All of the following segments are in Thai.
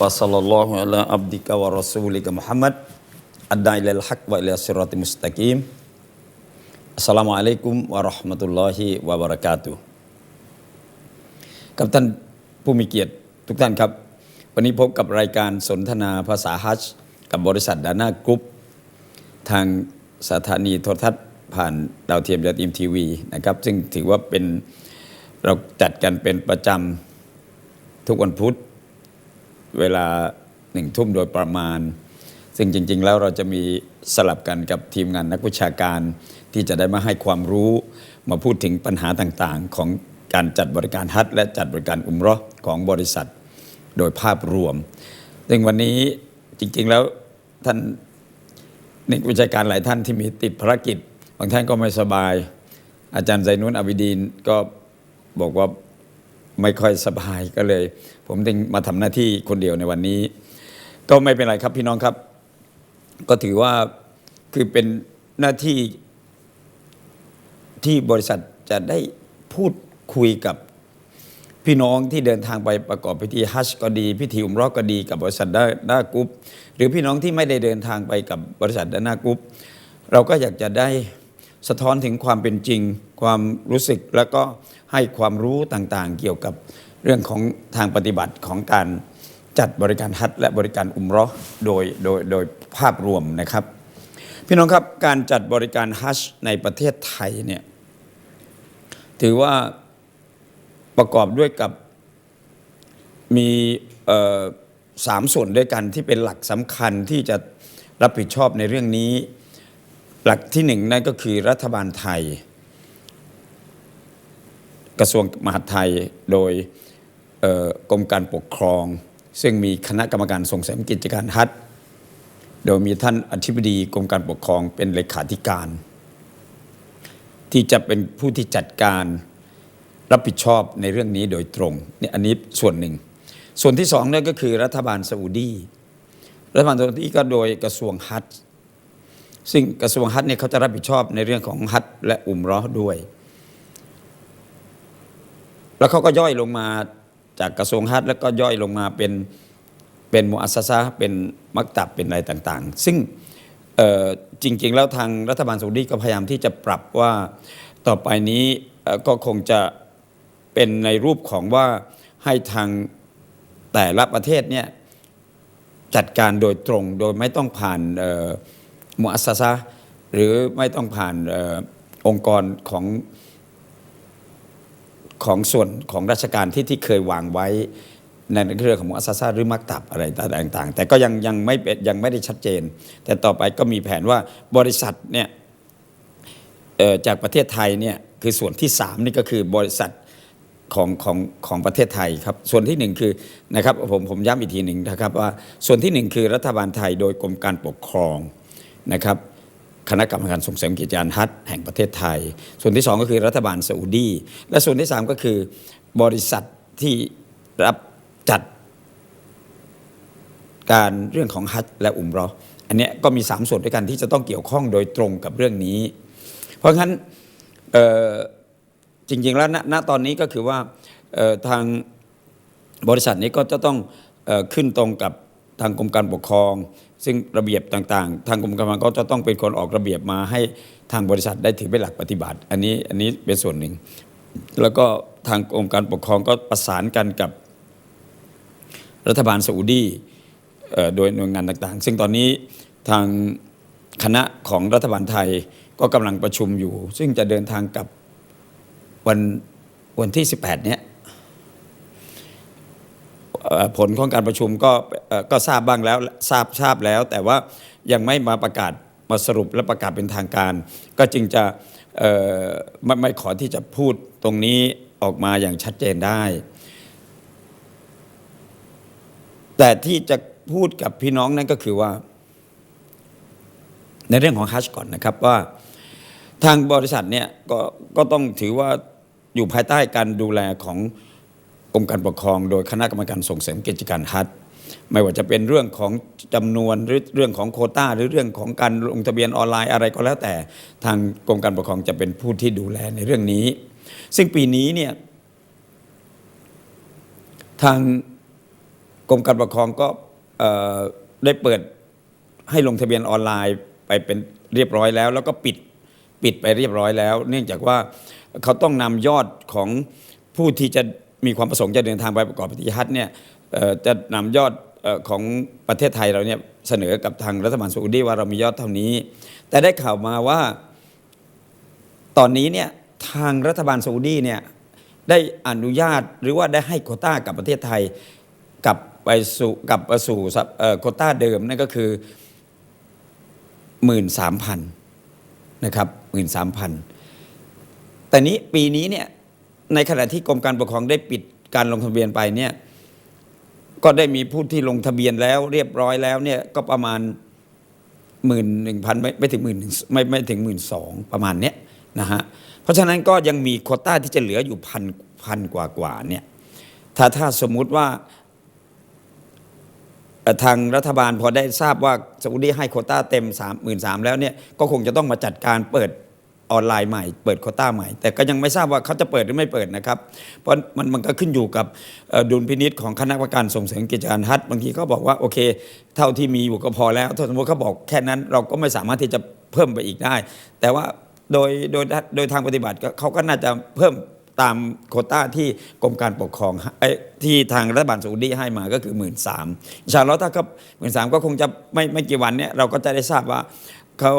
Wa sallallahu ala abdika wa rasulika Muhammad adda ilal haq wa ila sirati mustaqim. Assalamualaikum warahmatullahi wabarakatuh. กับท่านผู้มีเกียรติทุกท่านครับ วันนี้พบกับรายการสนทนาภาษาฮัจกับบริษัทดานากรุ๊ปทางสถานีโทรทัศน์ผ่านดาวเทียมยาทีมทีวีนะครับ ซึ่งถือว่าเป็นเราจัดกันเป็นประจำทุกวันพุธ เวลาหนึ่งทุ่มโดยประมาณ ซึ่งจริง ๆ แล้วเราจะมีสลับกันกับทีมงานนักวิชาการที่จะได้มาให้ความรู้มาพูดถึงปัญหาต่างๆ ของการจัดบริการฮัทและจัดบริการอุมเรอของบริษัทโดยภาพรวม ซึ่งวันนี้จริง ๆ แล้วท่านนักวิชาการหลายท่านที่มีติดภารกิจ บางท่านก็ไม่สบาย อาจารย์ไซนุนอบิดีนก็บอกว่า ไม่ค่อยสบายก็เลย ผมจึงมาทำหน้าที่คนเดียวในวันนี้ ก็ไม่เป็นไรครับพี่น้องครับ ก็ถือว่าคือเป็นหน้าที่ที่บริษัทจะได้พูดคุยกับพี่น้องที่เดินทางไปประกอบพิธีฮัจญ์ก็ดี พิธีอุมรอกก็ดีกับบริษัทด้าด้ากรุ๊ปหรือพี่น้องที่ไม่ได้เดินทางไปกับบริษัทด้าหน้ากรุ๊ปเราก็อยากจะได้ สะท้อนถึงความเป็นจริง ความรู้สึกแล้วก็ให้ความรู้ต่างๆ เกี่ยวกับเรื่องของทางปฏิบัติของการจัดบริการฮัจญ์และบริการอุมรอโดยโดยโดยภาพรวมนะครับ พี่น้องครับการจัดบริการฮัจญ์ในประเทศไทยเนี่ยถือว่าประกอบด้วยกับมีสามส่วนด้วยกันที่เป็นหลักสำคัญที่จะรับผิดชอบในเรื่องนี้ หลักที่หนึ่งนั่นก็คือรัฐบาลไทย กระทรวงมหาดไทยโดยกรมการปกครอง ซึ่งมีคณะกรรมการส่งเสริมกิจการฮัทโดยมีท่านอธิบดีกรมการปกครองเป็นเลขาธิการ ที่จะเป็นผู้ที่จัดการรับผิดชอบในเรื่องนี้โดยตรงนี่อันนี้ส่วนหนึ่ง ส่วนที่สองนั่นก็คือรัฐบาลซาอุดีรัฐบาลซาอุดีก็โดยกระทรวงฮัจ ซึ่งกระทรวงฮัจญ์เนี่ยเขาจะรับผิดชอบในเรื่องของฮัจญ์และอุมเรอด้วย แล้วเขาก็ย่อยลงมาจากกระทรวงฮัจญ์แล้วก็ย่อยลงมาเป็นเป็นมุอัสซะฮ์เป็นมักตับเป็นอะไรต่างๆ ซึ่งจริง ๆ แล้วทางรัฐบาลซาอุดีก็พยายามที่จะปรับว่าต่อไปนี้ก็คงจะเป็นในรูปของว่าให้ทางแต่ละประเทศเนี่ยจัดการโดยตรงโดยไม่ต้องผ่านอ มุอัสซะหรือไม่ต้องผ่านออองค์กรของของส่วนของราชการที่ที่เคยวางไว้ในเรื่องของมุอัสซะฮ์หรือมักตับอะไรต่างๆ แต่ก็ยังยังไม่เป็นยังไม่ได้ชัดเจน แต่ต่อไปก็มีแผนว่าบริษัทเนี่ยจากประเทศไทยเนี่ยคือส่วนที่ 3 นี่ก็คือบริษัทของของของประเทศไทยครับ ส่วนที่หนึ่งคือนะครับผมผมย้ำอีกทีหนึ่งนะครับว่าส่วนที่หนึ่งคือรัฐบาลไทยโดยกรมการปกครอง นะครับคณะกรรมการส่งเสริมกิจการฮัทแห่งประเทศไทย ส่วนที่สองก็คือรัฐบาลซาอุดีและส่วนที่สามก็คือบริษัทที่รับจัดการเรื่องของฮัจญ์และอุมรออันนี้ก็มี 3 ส่วนด้วยกันที่จะต้องเกี่ยวข้องโดยตรงกับเรื่องนี้ เพราะงั้นจริง ๆ แล้วณณตอนนี้ก็คือว่าทางบริษัทนี้ก็จะต้องอขึ้นตรงกับทางกรมการปกครอง ซึ่งระเบียบต่างๆ ทางกรมการกครองก็จะต้องเป็นคนออกระเบียบมาให้ทางบริษัทได้ถือเป็นหลักปฏิบัติ อันนี้อันนี้เป็นส่วนหนึ่ง แล้วก็ทางกรมการปกครองก็ประสานกันกับรัฐบาลซาอุดีโดยหน่วยงานต่างๆ ซึ่งตอนนี้ทางคณะของรัฐบาลไทยก็กำลังประชุมอยู่ ซึ่งจะเดินทางกับวันวันที่ 18 เนี้ย ผลของการประชุมก็ก็ทราบบ้างแล้วทราบทราบแล้ว แต่ว่ายังไม่มาประกาศมาสรุปและประกาศเป็นทางการ ก็จึงจะไม่ไม่ขอที่จะพูดตรงนี้ออกมาอย่างชัดเจนได้ แต่ที่จะพูดกับพี่น้องนั่นก็คือว่า ในเรื่องของฮัชก่อนนะครับว่าทางบริษัทเนี่ยก็ก็ต้องถือว่าอยู่ภายใต้การดูแลของ กรมการปกครอง โดยคณะกรรมการส่งเสริมกิจการฮัทไม่ว่าจะเป็นเรื่องของจำนวนหรือเรื่องของโคต้า หรือเรื่องของการลงทะเบียนออนไลน์อะไรก็แล้วแต่ ทางกรมการปกครองจะเป็นผู้ที่ดูแลในเรื่องนี้ ซึ่งปีนี้เนี่ยทางกรมการปกครองก็ได้เปิดให้ลงทะเบียนออนไลน์ไปเป็นเรียบร้อยแล้ว แล้วก็ปิดปิดไปเรียบร้อยแล้ว เนื่องจากว่าเขาต้องนำยอดของผู้ที่จะ มีความประสงค์จะเดินทางไปประกอบพิธีฮัจญ์เนี่ยจะนำยอดของประเทศไทยเราเนี่ยเสนอกับทางรัฐบาลซาอุดีว่าเรามียอดเท่านี้ แต่ได้ข่าวมาว่าตอนนี้เนี่ยทางรัฐบาลซาอุดีเนี่ยได้อนุญาตหรือว่าได้ให้โคต้ากับประเทศไทยกลับไปสู่กลับสู่โคต้าเดิมนั่นก็คือหมื่นสามพันนะครับหมื่นสามพันแต่นี้ปีนี้เนี่ย ในขณะที่กรมการปกครองได้ปิดการลงทะเบียนไปเนี่ยก็ได้มีผู้ที่ลงทะเบียนแล้ว เรียบร้อยแล้วเนี่ยก็ประมาณหมื่นหนึ่งพันไม่ไม่ถึงหมื่นไม่ไม่ถึงหมื่นสองประมาณเนี้ยนะฮะเพราะฉะนั้นก็ยังมีโคต้าที่จะเหลืออยู่พันพันกว่ากว่าเนี่ยถ้าถ้าสมมุติว่าทางรัฐบาลพอได้ทราบว่าซาอุดีให้โคต้าเต็ม 3 3 0 0 0แล้วเนี่ยก็คงจะต้องมาจัดการเปิด ออนไลน์ใหม่ เปิดโคต้าใหม่ แต่ก็ยังไม่ทราบว่าเขาจะเปิดหรือไม่เปิดนะครับ เพราะมันมันก็ขึ้นอยู่กับดุลพินิษของคณะกรรมการส่งเสริมกิจการฮัทบางทีเขาบอกว่าโอเค เท่าที่มีอยู่ก็พอแล้วถ้าสมมติเขาบอกแค่นั้นเราก็ไม่สามารถที่จะเพิ่มไปอีกได้ แต่ว่าโดยโดยโดยทางปฏิบัติเขาก็น่าจะเพิ่มตามโคต้าที่กรมการปกครองที่ทางรัฐบาลซาอุดีให้มาก็คือหมื่นสามชาลอฮ์ถ้าเขาหมื่นสามก็คงจะไม่ไม่กี่วันเนี่ยเราก็จะได้ทราบว่าเขา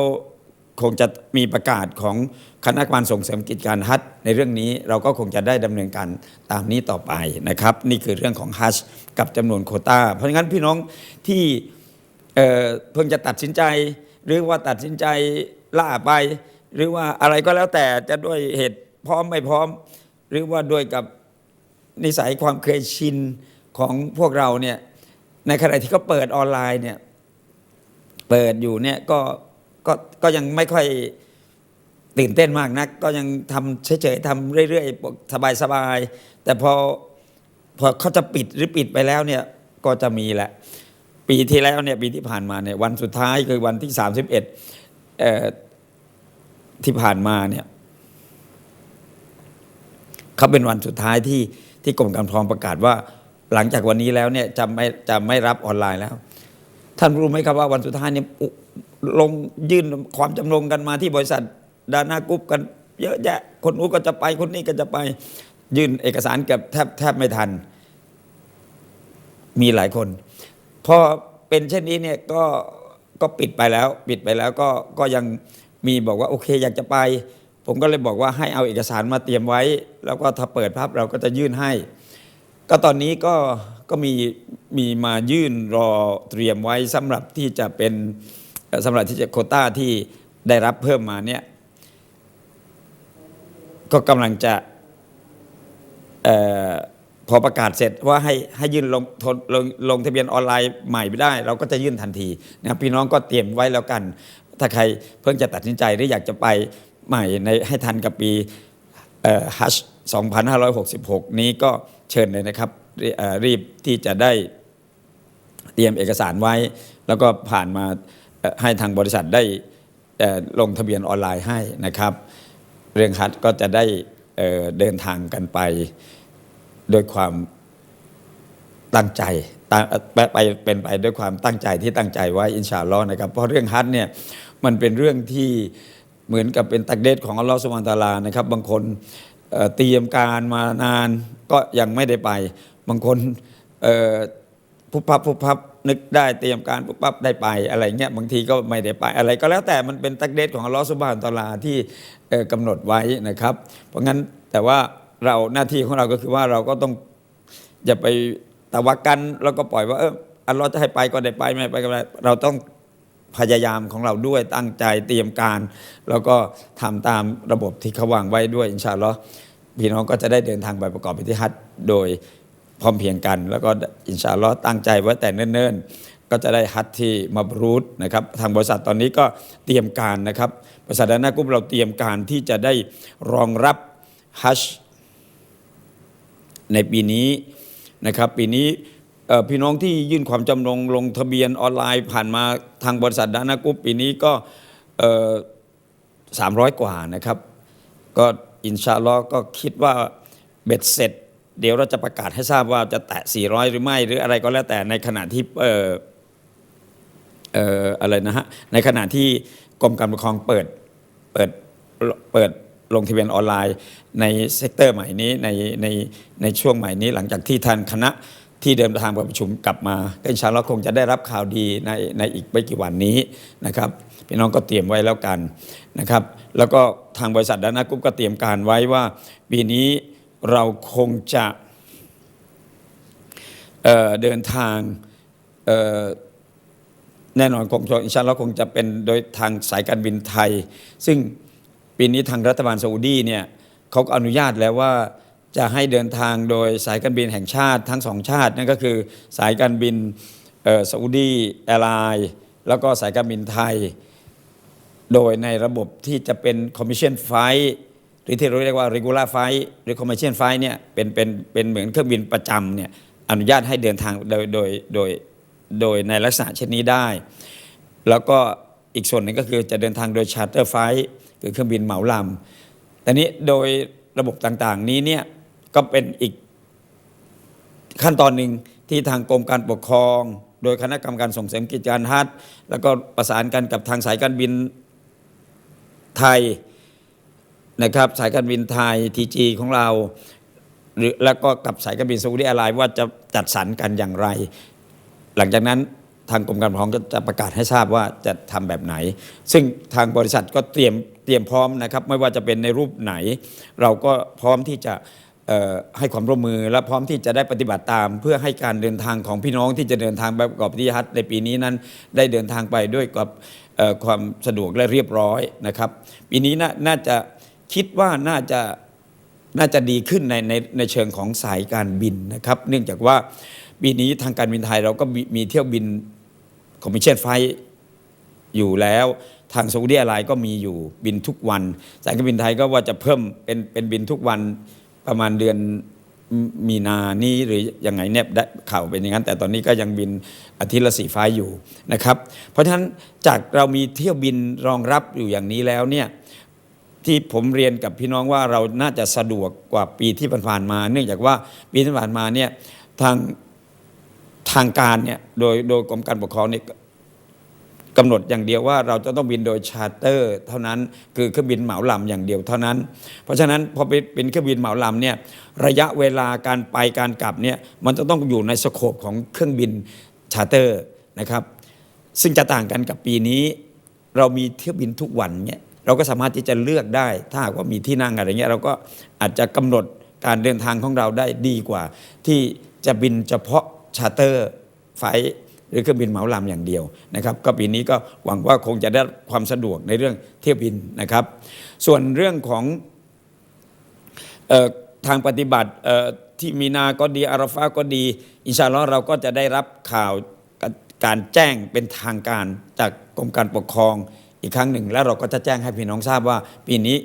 คงจะมีประกาศของคณะกรรมการส่งเสริมกิจการฮัจในเรื่องนี้เราก็คงจะได้ดำเนินการตามนี้ต่อไปนะครับ นี่คือเรื่องของฮัจกับจำนวนโคต้า เพราะงั้นพี่น้องที่เเพิ่งจะตัดสินใจ หรือว่าตัดสินใจล่าไป หรือว่าอะไรก็แล้วแต่จะด้วยเหตุพร้อมไม่พร้อม หรือว่าด้วยกับนิสัยความเคยชินของพวกเราเนี่ยในขณะที่เขาเปิดออนไลน์เนี่ยเปิดอยู่เนี่ยก็ ก็ก็ยังไม่ค่อยตื่นเต้นมากนัก ก็ยังทำเฉยๆทำเรื่อยๆสบายๆแต่พอพอเขาจะปิดหรือปิดไปแล้วเนี่ยก็จะมีแหละ ปีที่แล้วเนี่ยปีที่ผ่านมาเนี่ยวันสุดท้ายคือวันที่ 31เอ่อที่ผ่านมาเนี่ยเขาเป็นวันสุดท้ายที่ที่กรมการปกครองประกาศว่า หลังจากวันนี้แล้วเนี่ยจะไม่จะไม่รับออนไลน์แล้ว ท่านรู้ไหมครับว่าวันสุดท้ายเนี่ย ลงยื่นความจำลงกันมาที่บริษัทดานากรุ๊ปกันเยอะแยะคนนู้นก็จะไปคนนี้ก็จะไปยื่นเอกสารเกับแทบแทบไม่ทัน มีหลายคน พอเป็นเช่นนี้เนี่ยก็ก็ปิดไปแล้ว ปิดไปแล้วก็ก็ยังมีบอกว่าโอเค อยากจะไป ผมก็เลยบอกว่าให้เอาเอกสารมาเตรียมไว้ แล้วก็ถ้าเปิดพับเราก็จะยื่นให้ ก็ตอนนี้ก็ก็มีมีมายื่นรอเตรียมไว้สำหรับที่จะเป็น สำหรับที่จะโคต้าที่ได้รับเพิ่มมาเนี่ยก็กำลังจะออพอประกาศเสร็จว่าให้ให้ยื่นลงทนลงลงทะเบียนออนไลน์ใหม่ไม่ได้ เราก็จะยื่นทันทีนะครับพี่น้องก็เตรียมไว้แล้วกัน ถ้าใครเพิ่งจะตัดสินใจหรืออยากจะไปใหม่ในให้ทันกับปีฮัช2566 นี้ก็เชิญเลยนะครับรีเอ่อรีบที่จะได้เตรียมเอกสารไว้ แล้วก็ผ่านมา ให้ทางบริษัทได้ลงทะเบียนออนไลน์ให้นะครับ เรื่องฮัทก็จะได้เดินทางกันไปโดยความตั้งใจไปเป็นไปด้วยความตั้งใจที่ตั้งใจไว้อินชาลอนะครับ เพราะเรื่องฮัทเนี่ยมันเป็นเรื่องที่เหมือนกับเป็นตักเดชของอัลลอฮ์สุบานตาลานะครับ บางคนเตรียมการมานานก็ยังไม่ได้ไป บางคน เอ่อพุบพับพุบพับนึกได้เตรียมการพุบพับได้ไปอะไรเงี้ยบางทีก็ไม่ได้ไปอะไรก็แล้วแต่มันเป็นตักเดชของอัลลอฮ์สุบฮานตอลาที่เอ่อกำหนดไว้นะครับ เพราะงั้นแต่ว่าเราหน้าที่ของเราก็คือว่าเราก็ต้องอย่าไปตะวักกันแล้วก็ปล่อยว่าเอออัลลอฮ์จะให้ไปก็ได้ไปไม่ไปก็ได้เราต้องพยายามของเราด้วยตั้งใจเตรียมการ แล้วก็ทำตามระบบที่เขาวางไว้ด้วยอินชาอัลลอฮ์พี่น้องก็จะได้เดินทางไปประกอบพิธีฮัจโดย พร้อมเพียงกัน แล้วก็อินชาอัลลอฮ์ตั้งใจไว้แต่เนิ่นๆ ก็จะได้ฮัทที่มาบรูดนะครับทางบริษัทตอนนี้ก็เตรียมการนะครับบริษัทดานากุมเราเตรียมการที่จะได้รองรับฮัชในปีนี้นะครับปีนี้พี่น้องที่ยื่นความจำนงลงทะเบียนออนไลน์ผ่านมาทางบริษัทดานากุปปีนี้ก็สามร้อยกว่านะครับ ก็อินชาลอก็คิดว่าเบ็ดเสร็จ เดี๋ยวเราจะประกาศให้ทราบว่าจะแตะ 400 หรือไม่ หรืออะไรก็แล้วแต่ในขณะที่เอ่อเอ่ออะไรนะฮะในขณะที่กรมการปกครองเปิดเปิดเปิดลงทะเบียนออนไลน์ในเซกเตอร์ใหม่นี้ในในในช่วงใหม่นี้หลังจากที่ท่านคณะที่เดินทางไปประชุมกลับมาก็อินชาอัลลอฮ์คงจะได้รับข่าวดีในในอีกไม่กี่วันนี้นะครับพี่น้องก็เตรียมไว้แล้วกันนะครับ แล้วก็ทางบริษัทดานากุ๊ปก็เตรียมการไว้ว่าปีนี้ เราคงจะเเดินทางแน่นอนคงจะอินชาอัลลอฮ์คงจะเป็นโดยทางสายการบินไทย ซึ่งปีนี้ทางรัฐบาลซาอุดีเนี่ยเขาก็อนุญาตแล้วว่าจะให้เดินทางโดยสายการบินแห่งชาติทั้งสองชาตินั่นก็คือสายการบินซาอุดีแอร์ไลน์แล้วก็สายการบินไทย โดยในระบบที่จะเป็นคอมมิชชั่นไฟ หรือที่เราเรียกว่า regular flight หรือ commercial flight เนี่ยเป็นเป็นเป็นเหมือนเครื่องบินประจำเนี่ยอนุญาตให้เดินทางโดยโดยโดยโดยในลักษณะเช่นนี้ได้ แล้วก็อีกส่วนหนึ่งก็คือจะเดินทางโดยชาร์เตอร์ไฟคือเครื่องบินเหมาลำแต่นี้โดยระบบต่างๆนี้เนี่ยก็เป็นอีกขั้นตอนหนึ่งที่ทางกรมการปกครอง โดยคณะกรรมการส่งเสริมกิจการฮัทแล้วก็ประสานกันกับทางสายการบินไทย นะครับสายการบินไทยทีจีของเราหรือแล้วก็กับสายการบินซาอุดิอาระไลน์ว่าจะจัดสรรกันอย่างไร หลังจากนั้นทางกรมการปกครองก็จะประกาศให้ทราบว่าจะทำแบบไหน ซึ่งทางบริษัทก็เตรียมเตรียมพร้อมนะครับไม่ว่าจะเป็นในรูปไหน เราก็พร้อมที่จะให้ความร่วมมือและพร้อมที่จะได้ปฏิบัติตาม เพื่อให้การเดินทางของพี่น้องที่จะเดินทางไปประกอบพิธีฮัจญ์ในปีนี้นั้นได้เดินทางไปด้วยกับความสะดวกและเรียบร้อยนะครับ ปีนี้น่าน่าจะ คิดว่าน่าจะน่าจะดีขึ้นในในในเชิงของสายการบินนะครับ เนื่องจากว่าปีนี้ทางการบินไทยเราก็มีมีเที่ยวบินคอมมิชชั่นไฟอยู่แล้วทางซาอุดิอาระไลน์ก็มีอยู่บินทุกวันสายการบินไทยก็ว่าจะเพิ่มเป็นเป็นบินทุกวันประมาณเดือนมีนานี้หรือยังไงเนี่ยได้ข่าวเป็นอย่างนั้น แต่ตอนนี้ก็ยังบินอาทิตย์ละสี่ไฟอยู่นะครับ เพราะฉะนั้นจากเรามีเที่ยวบินรองรับอยู่อย่างนี้แล้วเนี่ย ที่ผมเรียนกับพี่น้องว่าเราน่าจะสะดวกกว่าปีที่ผ่านมา เนื่องจากว่าปีที่ผ่านมาเนี่ยทางทางการเนี่ยโดยโดยกรมการปกครองเนี่ยกำหนดอย่างเดียวว่าเราจะต้องบินโดยชาร์เตอร์ เท่านั้นคือเครื่องบินเหมาลำอย่างเดียวเท่านั้น เพราะฉะนั้นพอเป็นเครื่องบินเหมาลำเนี่ยระยะเวลาการไปการกลับเนี่ยมันจะต้องอยู่ในสโคปของเครื่องบินชาร์เตอร์นะครับ ซึ่งจะต่างกันกับปีนี้ เรามีเที่ยวบินทุกวันเนี่ย เราก็สามารถที่จะเลือกได้ ถ้าหากว่ามีที่นั่งอะไรเงี้ยเราก็อาจจะกำหนดการเดินทางของเราได้ดีกว่า ที่จะบินเฉพาะชาร์เตอร์ไฟล์หรือเครื่องบินเหมาลำอย่างเดียวนะครับ ก็ปีนี้ก็หวังว่าคงจะได้ความสะดวกในเรื่องเที่ยวบินนะครับ ส่วนเรื่องของออทางปฏิบัติที่มีนาก็ดีอาราฟาก็ดี อินชาลอเราก็จะได้รับข่าวการแจ้งเป็นทางการจากกรมการปกครอง อีกครั้งหนึ่ง แล้วเราก็จะแจ้งให้พี่น้องทราบว่า ปีนี้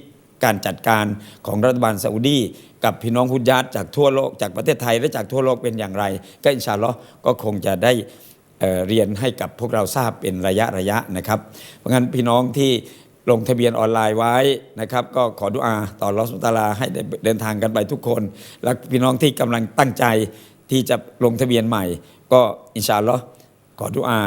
การจัดการของรัฐบาลซาอุดีกับพี่น้องฮุดญาตจากทั่วโลกจากประเทศไทยและจากทั่วโลกเป็นอย่างไร ก็อินชาอัลลอฮ์ก็คงจะได้เเรียนให้กับพวกเราทราบเป็นระยะระยะนะครับ เพราะงั้นพี่น้องที่ลงทะเบียนออนไลน์ไว้นะครับ ก็ขอดุอาต่อรอสุตาลาให้ได้เดินทางกันไปทุกคน และพี่น้องที่กำลังตั้งใจที่จะลงทะเบียนใหม่ ก็อินชาอัลลอฮ์ขอดุอา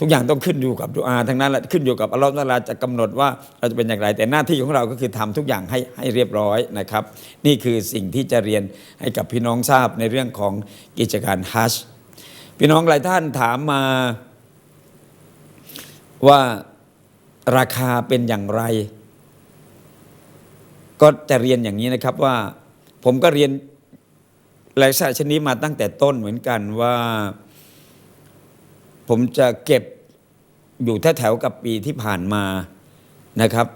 ทุกอย่างต้องขึ้นอยู่กับดุอาทั้งนั้นแหละขึ้นอยู่กับอัลลอฮฺตะอาลาจะกำหนดว่าเราจะเป็นอย่างไร แต่หน้าที่ของเราก็คือทำทุกอย่างให้ให้เรียบร้อยนะครับ นี่คือสิ่งที่จะเรียนให้กับพี่น้องทราบในเรื่องของกิจการฮัจญ์พี่น้องหลายท่านถามมาว่าราคาเป็นอย่างไร ก็จะเรียนอย่างนี้นะครับว่า ผมก็เรียนลักษณะชนนี้มาตั้งแต่ต้นเหมือนกันว่า ผมจะเก็บอยู่แถวๆกับปีที่ผ่านมานะครับ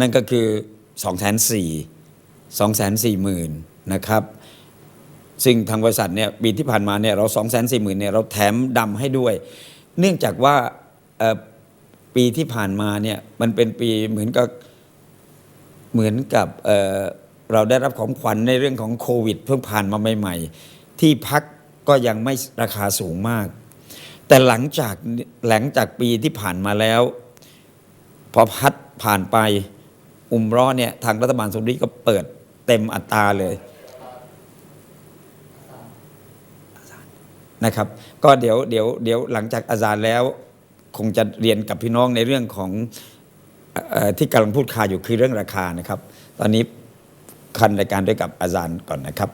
นั่นก็คือ2องแสนสี่สองแสนสี่หมื่นนะครับ ซึ่งทางบริษัทเนี่ยปีที่ผ่านมาเนี่ยเรา 2 4 0 0 0 0เนี่ยเราแถมดำให้ด้วย เนื่องจากว่าปีที่ผ่านมาเนี่ยมันเป็นปีเหมือนกับเหมือนกับเเราได้รับของขวัญในเรื่องของโควิด เพิ่งผ่านมาใหม่ ๆ ที่พักก็ยังไม่ราคาสูงมาก แต่หลังจากหลังจากปีที่ผ่านมาแล้ว พอพัดผ่านไปอุมร้อเนี่ยทางรัฐบาลซาอุดีก็เปิดเต็มอัตราเลยนะครับ ก็เดี๋ยวเดี๋ยวเดี๋ยวหลังจากอาจารย์แล้ว คงจะเรียนกับพี่น้องในเรื่องของออที่กำลังพูดคาอยู่คือเรื่องราคานะครับ ตอนนี้คันรายการด้วยกับอาจารย์ก่อนนะครับ